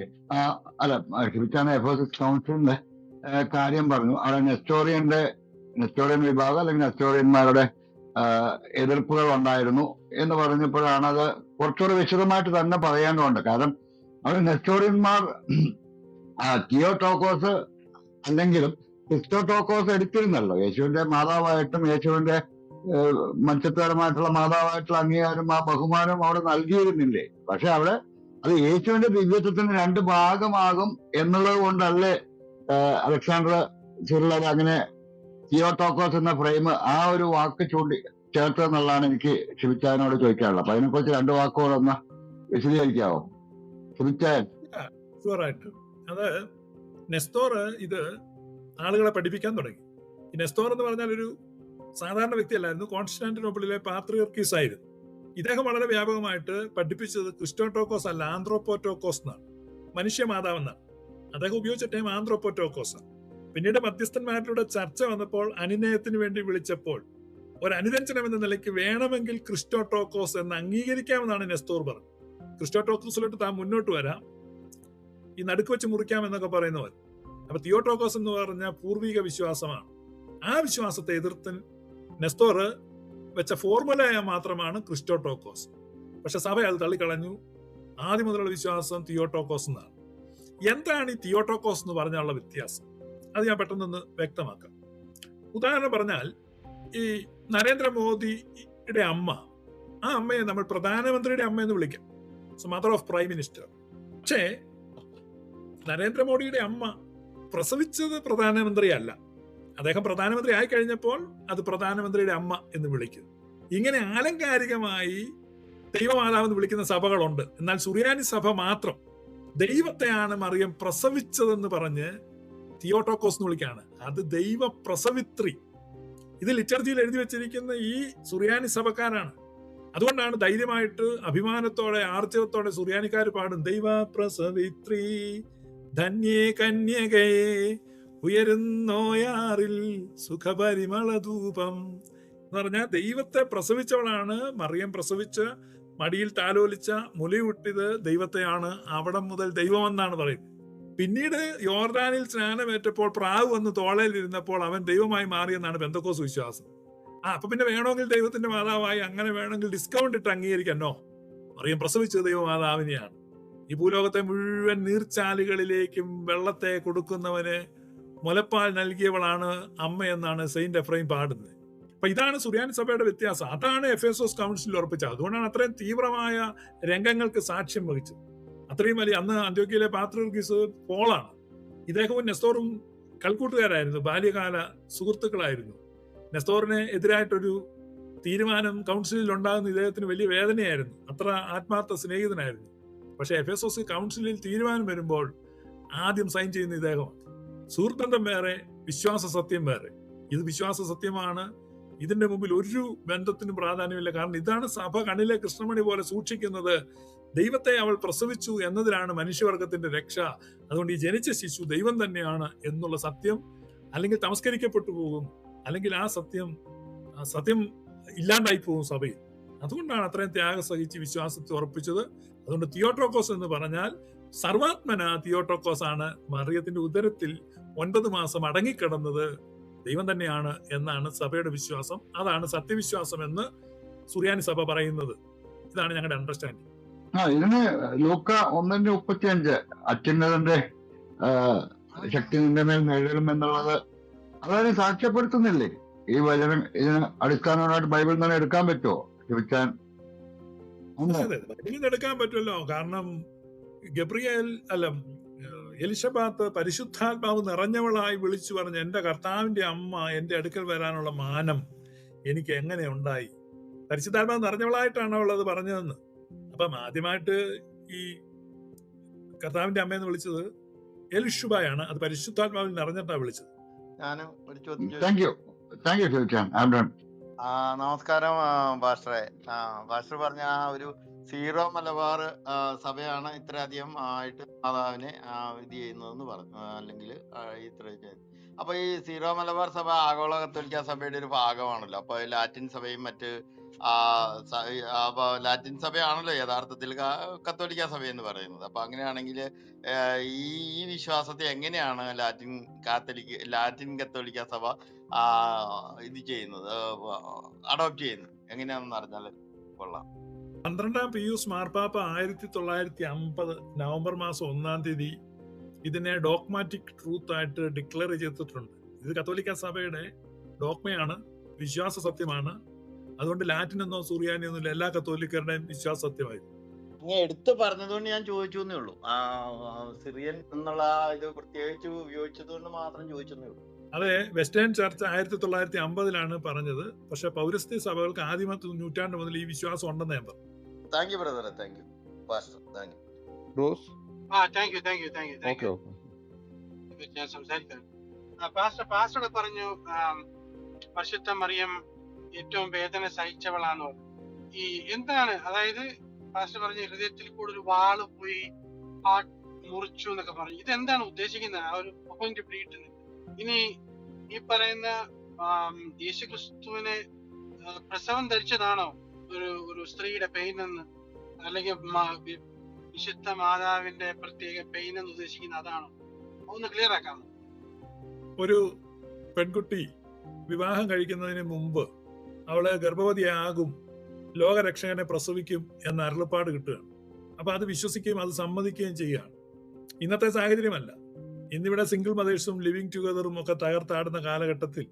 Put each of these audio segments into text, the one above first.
Okay. അല്ല ഹിബിറ്റാന എഫോസിസ് കൗൺസിലിന്റെ കാര്യം പറഞ്ഞു. അവിടെ നെസ്റ്റോറിയന്റെ നെസ്റ്റോറിയൻ വിഭാഗം അല്ലെങ്കിൽ നെസ്റ്റോറിയന്മാരുടെ എതിർപ്പുകൾ ഉണ്ടായിരുന്നു എന്ന് പറഞ്ഞപ്പോഴാണ് അത് കുറച്ചുകൂടെ വിശദമായിട്ട് തന്നെ പറയേണ്ടതുണ്ട് കാരണം അവിടെ നെസ്റ്റോറിയന്മാർ ആ, തിയോടോക്കോസ് അല്ലെങ്കിലും ക്രിസ്റ്റോ ടോക്കോസ് എടുത്തിരുന്നല്ലോ. യേശുവിന്റെ മാതാവായിട്ടും യേശുവിന്റെ മനുഷ്യത്വപരമായിട്ടുള്ള മാതാവായിട്ടുള്ള അംഗീകാരം ആ ബഹുമാനം അവിടെ നൽകിയിരുന്നില്ലേ? പക്ഷെ അവിടെ അത് യേശുവിന്റെ ദിവ്യത്വത്തിന് രണ്ട് ഭാഗമാകും എന്നുള്ളത് കൊണ്ടല്ലേ അലക്സാണ്ടർ സിറിലർ അങ്ങനെ തിയോട്ടോക്കോസ് എന്ന ഫ്രെയിം ആ ഒരു വാക്ക് ചൂണ്ടി ചേർത്തെന്നുള്ളതാണ് എനിക്ക് ശിവിച്ചായനോട് ചോദിക്കാനുള്ളത്. അപ്പൊ അതിനെക്കുറിച്ച് രണ്ട് വാക്കുകളൊന്ന് വിശദീകരിക്കാവോ? ശിവിച്ചായൻ അത് നെസ്തോർ ഇത് ആളുകളെ പഠിപ്പിക്കാൻ തുടങ്ങി. നെസ്തോർ എന്ന് പറഞ്ഞാൽ ഒരു സാധാരണ വ്യക്തിയല്ലായിരുന്നു കോൺസ്റ്റാന്റിനോപ്പിളിലെ പാത്രിയർക്കീസ് ആയിരുന്നു. ഇദ്ദേഹം വളരെ വ്യാപകമായിട്ട് പഠിപ്പിച്ചത് ക്രിസ്റ്റോട്ടോക്കോസ് അല്ല ആന്ത്രോപ്പോറ്റോക്കോസ് എന്നാണ് മനുഷ്യമാതാവെന്നാണ് അദ്ദേഹം ഉപയോഗിച്ച ടൈം ആന്ത്രോപ്പോറ്റോക്കോസ് പിന്നീട് മധ്യസ്ഥന്മാരുടെ ചർച്ച വന്നപ്പോൾ അനുനയത്തിന് വേണ്ടി വിളിച്ചപ്പോൾ ഒരു അനുരഞ്ജനം എന്ന നിലയ്ക്ക് വേണമെങ്കിൽ ക്രിസ്റ്റോട്ടോക്കോസ് എന്ന് അംഗീകരിക്കാമെന്നാണ് നെസ്തോർ പറഞ്ഞത്. ക്രിസ്റ്റോട്ടോക്കോസിലോട്ട് താൻ മുന്നോട്ട് വരാം. ഈ നടുക്ക് വെച്ച് മുറിക്കാം എന്നൊക്കെ പറയുന്നവർ. അപ്പൊ തിയോട്ടോക്കോസ് എന്ന് പറഞ്ഞ പൂർവീക വിശ്വാസമാണ്. ആ വിശ്വാസത്തെ എതിർത്ത് നെസ്തോർ വെച്ച ഫോർമുല മാത്രമാണ് ക്രിസ്റ്റോടോക്കോസ്. പക്ഷെ സഭ അത് തള്ളിക്കളഞ്ഞു. ആദ്യം മുതലുള്ള വിശ്വാസം തിയോട്ടോക്കോസ് എന്നാണ്. എന്താണ് ഈ തിയോട്ടോക്കോസ് എന്ന് പറഞ്ഞുള്ള വ്യത്യാസം? അത് ഞാൻ പെട്ടെന്നൊന്ന് വ്യക്തമാക്കാം. ഉദാഹരണം പറഞ്ഞാൽ ഈ നരേന്ദ്രമോദിയുടെ അമ്മ ആ അമ്മയെ നമ്മൾ പ്രധാനമന്ത്രിയുടെ അമ്മ എന്ന് വിളിക്കാം. മദർ ഓഫ് പ്രൈം മിനിസ്റ്റർ പക്ഷേ നരേന്ദ്രമോദിയുടെ അമ്മ പ്രസവിച്ചത് പ്രധാനമന്ത്രിയല്ല. അദ്ദേഹം പ്രധാനമന്ത്രി ആയി കഴിഞ്ഞപ്പോൾ അത് പ്രധാനമന്ത്രിയുടെ അമ്മ എന്ന് വിളിക്കും. ഇങ്ങനെ ആലങ്കാരികമായി ദൈവമാതാവ് എന്ന് വിളിക്കുന്ന സഭകളുണ്ട്. എന്നാൽ സുറിയാനി സഭ മാത്രം ദൈവത്തെയാണ് മറിയം പ്രസവിച്ചതെന്ന് പറഞ്ഞ് തിയോട്ടോക്കോസ് എന്ന് വിളിക്കുകയാണ്. അത് ദൈവ പ്രസവിത്രി ഇത് ലിറ്റർജിയിൽ എഴുതി വെച്ചിരിക്കുന്ന ഈ സുറിയാനി സഭക്കാരാണ്. അതുകൊണ്ടാണ് ധൈര്യമായിട്ട് അഭിമാനത്തോടെ ആർജവത്തോടെ സുറിയാനിക്കാർ പാടും ദൈവ പ്രസവിത്രി ധന്യേ കന്യകയെ ഉയരുന്നോയാറിൽ സുഖപരിമളധൂപം എന്ന് പറഞ്ഞാൽ ദൈവത്തെ പ്രസവിച്ചവളാണ് മറിയം പ്രസവിച്ച് മടിയിൽ താലോലിച്ച മുലയൂട്ടിയത് ദൈവത്തെയാണ് അവിടം മുതൽ ദൈവമെന്നാണ് പറയുന്നത്. പിന്നീട് യോർദാനിൽ സ്നാനമേറ്റപ്പോൾ പ്രാവ് വന്ന് തോളയിൽ ഇരുന്നപ്പോൾ അവൻ ദൈവമായി മാറിയെന്നാണ് ബന്ധക്കോസ് വിശ്വാസം. ആ അപ്പൊ പിന്നെ വേണമെങ്കിൽ ദൈവത്തിന്റെ മാതാവായി അങ്ങനെ വേണമെങ്കിൽ ഡിസ്കൗണ്ട് ഇട്ട് അംഗീകരിക്കണോ മറിയം പ്രസവിച്ചത് ദൈവമാതാവിനെയാണ്. ഈ ഭൂലോകത്തെ മുഴുവൻ നീർച്ചാലുകളിലേക്കും വെള്ളത്തെ കൊടുക്കുന്നവന് മുലപ്പാൽ നൽകിയവളാണ് അമ്മ എന്നാണ് സെയിന്റ് എഫ്രൈം പാടുന്നത്. അപ്പൊ ഇതാണ് സുറിയാനി സഭയുടെ വ്യത്യാസം. അതാണ് എഫ് എസ് എസ് കൗൺസിലിൽ ഉറപ്പിച്ചത്. അതുകൊണ്ടാണ് അത്രയും തീവ്രമായ രംഗങ്ങൾക്ക് സാക്ഷ്യം വഹിച്ചത്. അത്രയും വലിയ അന്ന് അന്ത്യോക്കിയിലെ പാത്രീസ് പോളാണ്. ഇദ്ദേഹവും നെസ്തോറും കൽക്കൂട്ടുകാരായിരുന്നു. ബാല്യകാല സുഹൃത്തുക്കളായിരുന്നു. നെസ്തോറിനെ എതിരായിട്ടൊരു തീരുമാനം കൗൺസിലിൽ ഉണ്ടാകുന്ന ഇദ്ദേഹത്തിന് വലിയ വേദനയായിരുന്നു. അത്ര ആത്മാർത്ഥ സ്നേഹിതനായിരുന്നു. പക്ഷേ എഫ് എസ് ഒസ് കൗൺസിലിൽ തീരുമാനം വരുമ്പോൾ ആദ്യം സൈൻ ചെയ്യുന്ന ഇദ്ദേഹമാണ്. സുഹൃത്തന്തം വേറെ വിശ്വാസ സത്യം വേറെ. ഇത് വിശ്വാസ സത്യമാണ്. ഇതിന്റെ മുമ്പിൽ ഒരു ബന്ധത്തിനും പ്രാധാന്യമില്ല. കാരണം ഇതാണ് സഭ കണ്ണിലെ കൃഷ്ണമണി പോലെ സൂക്ഷിക്കുന്നത്. ദൈവത്തെ അവൾ പ്രസവിച്ചു എന്നതിലാണ് മനുഷ്യവർഗത്തിന്റെ രക്ഷ. അതുകൊണ്ട് ഈ ജനിച്ച ശിശു ദൈവം തന്നെയാണ് എന്നുള്ള സത്യം അല്ലെങ്കിൽ തമസ്കരിക്കപ്പെട്ടു പോകും. അല്ലെങ്കിൽ ആ സത്യം സത്യം ഇല്ലാണ്ടായി പോകും സഭയിൽ. അതുകൊണ്ടാണ് അത്രയും ത്യാഗം സഹിച്ച് വിശ്വാസത്തെ ഉറപ്പിച്ചത്. അതുകൊണ്ട് തിയോട്ടോക്കോസ് എന്ന് പറഞ്ഞാൽ സർവാത്മന തിയോട്ടോക്കോസ് ആണ് മറിയത്തിന്റെ ഉദരത്തിൽ ഒൻപത് മാസം അടങ്ങിക്കിടന്നത് ദൈവം തന്നെയാണ് എന്നാണ് സഭയുടെ വിശ്വാസം. അതാണ് സത്യവിശ്വാസം എന്ന് സുറിയാനി സഭ പറയുന്നത്. ഇതാണ് ഞങ്ങളുടെ അണ്ടർസ്റ്റാൻഡിങ് ആ ഇതിന് ലൂക്ക ഒന്നിന്റെ മുപ്പത്തിയഞ്ച് അത്യുന്നതന്റെ ആ, ശക്തി നിന്റെ മേൽ നേടലും എന്നുള്ളത് അതായത് സാക്ഷ്യപ്പെടുത്തുന്നില്ലേ? ഈ വചനം ഇതിന് അടിസ്ഥാനമായിട്ട് ബൈബിളിൽ നിന്ന് എടുക്കാൻ പറ്റുമോ? ബൈബിളിൽ എടുക്കാൻ പറ്റുമല്ലോ. കാരണം ഗബ്രിയേൽ അല്ല എലിസബാത്ത് എലിശബാത്ത് പരിശുദ്ധാത്മാവ് നിറഞ്ഞവളായി വിളിച്ചു പറഞ്ഞ എന്റെ കർത്താവിന്റെ അമ്മ എന്റെ അടുക്കൽ വരാനുള്ള മാനം എനിക്ക് എങ്ങനെ ഉണ്ടായി? പരിശുദ്ധാത്മാവ് നിറഞ്ഞവളായിട്ടാണ് അവൾ അത് പറഞ്ഞതെന്ന്. അപ്പം ആദ്യമായിട്ട് ഈ കർത്താവിന്റെ അമ്മയെന്ന് വിളിച്ചത് എലിഷുബായാണ് അത് പരിശുദ്ധാത്മാവിൽ നിറഞ്ഞിട്ടാണ് വിളിച്ചത്. ഞാൻ ഒരു ചോദ്യം താങ്ക് യു താങ്ക് യു ആ നമസ്കാരം ഭാഷറെ ആ പാസ്റ്റർ പറഞ്ഞ ആ ഒരു സീറോ മലബാർ സഭയാണ് ഇത്രയധികം ആയിട്ട് മാതാവിനെ ഇത് ചെയ്യുന്നതെന്ന് പറഞ്ഞു അല്ലെങ്കിൽ ഇത്ര അപ്പൊ ഈ സീറോ മലബാർ സഭ ആഗോള കത്തോലിക്ക സഭയുടെ ഒരു ഭാഗമാണല്ലോ. അപ്പൊ ലാറ്റിൻ സഭയും മറ്റ് ലാറ്റിൻ സഭയാണല്ലോ യഥാർത്ഥത്തിൽ കത്തോലിക്ക സഭ എന്ന് പറയുന്നത്. അപ്പൊ അങ്ങനെയാണെങ്കിൽ ഈ ഈ വിശ്വാസത്തെ എങ്ങനെയാണ് ലാറ്റിൻ കാത്തലിക് ലാറ്റിൻ കത്തോലിക്ക സഭ ഇത് ചെയ്യുന്നത് അഡോപ്റ്റ് ചെയ്യുന്നത്? എങ്ങനെയാണെന്ന് അറിഞ്ഞാൽ കൊള്ളാം. പന്ത്രണ്ടാം പിയൂസ് മാർപ്പാപ്പ ആയിരത്തി തൊള്ളായിരത്തി അമ്പത് നവംബർ മാസം ഒന്നാം തീയതി ഇതിനെ ഡോക്മാറ്റിക് ട്രൂത്ത് ആയിട്ട് ഡിക്ലെയർ ചെയ്തിട്ടുണ്ട്. ഇത് കത്തോലിക്ക സഭയുടെ ഡോക്മയാണ് വിശ്വാസ സത്യമാണ്. അതുകൊണ്ട് ലാറ്റിൻ എന്നോ സൂറിയാനി എന്നോ ഇല്ല എല്ലാ കത്തോലിക്കരുടെയും വിശ്വാസ സത്യമായിരുന്നു. നീ എടുത്തു പറഞ്ഞതുകൊണ്ട് ഞാൻ ചോദിച്ചു എന്നേ ഉള്ളൂ. ആ സിറിയൻ എന്നുള്ള ഇത് പ്രത്യേകിച്ച് ഉപയോഗിച്ചത് കൊണ്ട് മാത്രം ചോദിച്ചെന്നേ ഉള്ളൂ. അതെ വെസ്റ്റേൺ ചർച്ച് ആയിരത്തി തൊള്ളായിരത്തി അമ്പതിലാണ് പറഞ്ഞത്. പക്ഷെ പൗരസ്ത്യ സഭകൾക്ക് ആദ്യമത്തെ നൂറ്റാണ്ട് മുതൽ ഈ വിശ്വാസം ഉണ്ടെന്ന് ഞാൻ പറഞ്ഞു. Thank you brother thank you. Pastor thank you. Rose? ആ thank you thank you thank you thank okay you. Okay. ഞാൻ സംസാരിക്കാം. ആ, പാസ്റ്റർ പാസ്റ്റർ പറഞ്ഞു പരിശുദ്ധ മറിയം ഏറ്റവും വേദന സഹിച്ചവളാന്ന് പറഞ്ഞു. ഈ എന്താണ്? അതായത് പാസ്റ്റർ പറഞ്ഞ ഹൃദയത്തിൽ കൂടെ ഒരു വാൾ പോയി ഹാർട്ട് മുറിച്ചു എന്നൊക്കെ പറഞ്ഞു. ഇതെന്താണ് ഉദ്ദേശിക്കുന്നത്? ആ ഒരു പോയിന്റ് പിടിയിട്ടുന്നത് ഇനി ഈ പറയുന്ന യേശുക്രിസ്തുവിനെ പ്രസവം ധരിച്ചതാണോ? ഒരു ഒരു സ്ത്രീയുടെ പെയിൻ എന്ന് അല്ലെങ്കിൽ വിശുദ്ധ മാതാവിന്റെ പ്രത്യേക പെയിൻ എന്ന് ഉദ്ദേശിക്കുന്ന അതാണോ? ഒന്ന് ക്ലിയർ ആക്കാമോ ഒരു പെൺകുട്ടി വിവാഹം കഴിക്കുന്നതിന് മുമ്പ് അവൾ ഗർഭവതിയാകും ലോകരക്ഷകനെ പ്രസവിക്കും എന്ന അരുളപ്പാട് കിട്ടുകയാണ്. അപ്പൊ അത് വിശ്വസിക്കുകയും അത് സമ്മതിക്കുകയും ചെയ്യുകയാണ്. ഇന്നത്തെ സാഹചര്യമല്ല. ഇന്നിവിടെ സിംഗിൾ മദേഴ്സും ലിവിങ് ടുഗദറും ഒക്കെ തകർത്താടുന്ന കാലഘട്ടത്തിൽ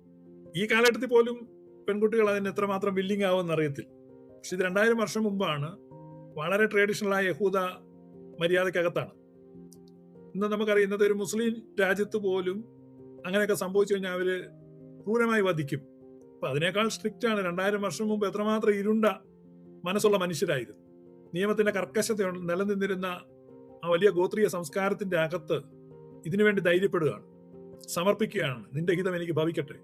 ഈ കാലഘട്ടത്തിൽ പോലും പെൺകുട്ടികൾ അതിന് എത്രമാത്രം ബില്ലിംഗ് ആവുമെന്ന് അറിയത്തില്ല. പക്ഷെ ഇത് രണ്ടായിരം വർഷം മുമ്പാണ് വളരെ ട്രഡീഷണലായ യഹൂദ മര്യാദക്കകത്താണ് ഇന്ന് നമുക്കറിയാം ഇന്നത്തെ ഒരു മുസ്ലിം രാജ്യത്ത് പോലും അങ്ങനെയൊക്കെ സംഭവിച്ചു കഴിഞ്ഞാൽ അവർ ക്രൂരമായി വധിക്കും. അപ്പൊ അതിനേക്കാൾ സ്ട്രിക്റ്റ് ആണ് രണ്ടായിരം വർഷം മുമ്പ് എത്രമാത്രം ഇരുണ്ട മനസ്സുള്ള മനുഷ്യരായിരുന്നു. നിയമത്തിന്റെ കർക്കശത നിലനിന്നിരുന്ന ആ വലിയ ഗോത്രീയ സംസ്കാരത്തിന്റെ അകത്ത് ഇതിനുവേണ്ടി ധൈര്യപ്പെടുകയാണ്. സമർപ്പിക്കുകയാണ്. നിന്റെ ഹിതം എനിക്ക് ഭവിക്കട്ടെ.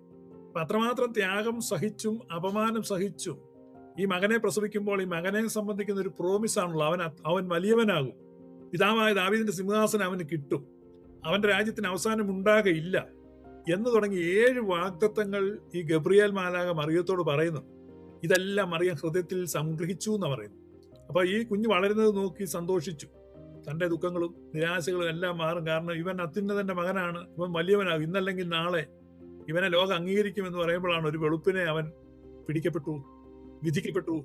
അപ്പൊ അത്രമാത്രം ത്യാഗം സഹിച്ചും അപമാനം സഹിച്ചും ഈ മകനെ പ്രസവിക്കുമ്പോൾ ഈ മകനെ സംബന്ധിക്കുന്ന ഒരു പ്രോമിസ് ആണല്ലോ. അവൻ അവൻ വലിയവനാകും. പിതാവായ ദാവീദിന്റെ സിംഹാസനം അവന് കിട്ടും. അവന്റെ രാജ്യത്തിന് അവസാനം ഉണ്ടാകയില്ല എന്ന് തുടങ്ങി ഏഴ് വാഗ്ദത്തങ്ങൾ ഈ ഗബ്രിയേൽ മാലാക മറിയത്തോട് പറയുന്നു. ഇതെല്ലാം മറിയം ഹൃദയത്തിൽ സംഗ്രഹിച്ചു എന്ന് പറയുന്നു. അപ്പൊ ഈ കുഞ്ഞ് വളരുന്നത് നോക്കി സന്തോഷിച്ചു. തന്റെ ദുഃഖങ്ങളും നിരാശകളും എല്ലാം മാറും. കാരണം ഇവൻ അത്യുന്നതന്റെ മകനാണ്. ഇവൻ വലിയവനാകും. ഇന്നല്ലെങ്കിൽ നാളെ ഇവനെ ലോകം അംഗീകരിക്കുമെന്ന് പറയുമ്പോഴാണ് ഒരു വെളുപ്പിനെ അവൻ പിടിക്കപ്പെട്ടു. വിധിക്കപ്പെട്ടു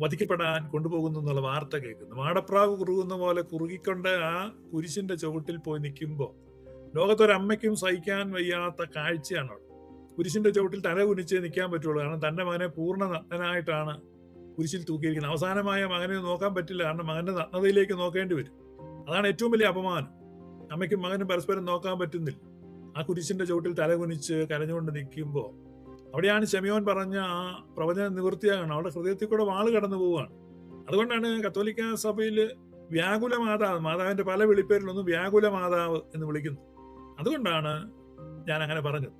വധിക്കപ്പെടാൻ കൊണ്ടുപോകുന്നു എന്നുള്ള വാർത്ത കേൾക്കുന്നു. മാടപ്രാവ് കുറുകുന്ന പോലെ കുറുകിക്കൊണ്ട് ആ കുരിശിന്റെ ചുവട്ടിൽ പോയി നിൽക്കുമ്പോൾ ലോകത്തൊരമ്മയ്ക്കും സഹിക്കാൻ വയ്യാത്ത കാഴ്ചയാണ് അവിടെ. കുരിശിന്റെ ചുവട്ടിൽ തല കുനിച്ച് നിൽക്കാൻ പറ്റുള്ളൂ. കാരണം തന്റെ മകനെ പൂർണ നഗ്നനായിട്ടാണ് കുരിശിൽ തൂക്കിയിരിക്കുന്നത്. അവസാനമായ മകനെ നോക്കാൻ പറ്റില്ല. കാരണം മകന്റെ നഗ്നതയിലേക്ക് നോക്കേണ്ടി വരും. അതാണ് ഏറ്റവും വലിയ അപമാനം. അമ്മയ്ക്കും മകനും പരസ്പരം നോക്കാൻ പറ്റുന്നില്ല. ആ കുരിശിന്റെ ചുവട്ടിൽ തല കുനിച്ച് കരഞ്ഞുകൊണ്ട് നിൽക്കുമ്പോൾ അവിടെയാണ് ഷെമിയോൻ പറഞ്ഞ ആ പ്രവചനം നിവൃത്തിയാകണം. അവിടെ ഹൃദയത്തിൽ കൂടെ വാൾ കടന്നു പോവുകയാണ്. അതുകൊണ്ടാണ് കത്തോലിക്ക സഭയിൽ വ്യാകുല മാതാവ് മാതാവിന്റെ പല വിളിപ്പേരിലൊന്നും വ്യാകുല മാതാവ് എന്ന് വിളിക്കുന്നു. അതുകൊണ്ടാണ് ഞാൻ അങ്ങനെ പറഞ്ഞത്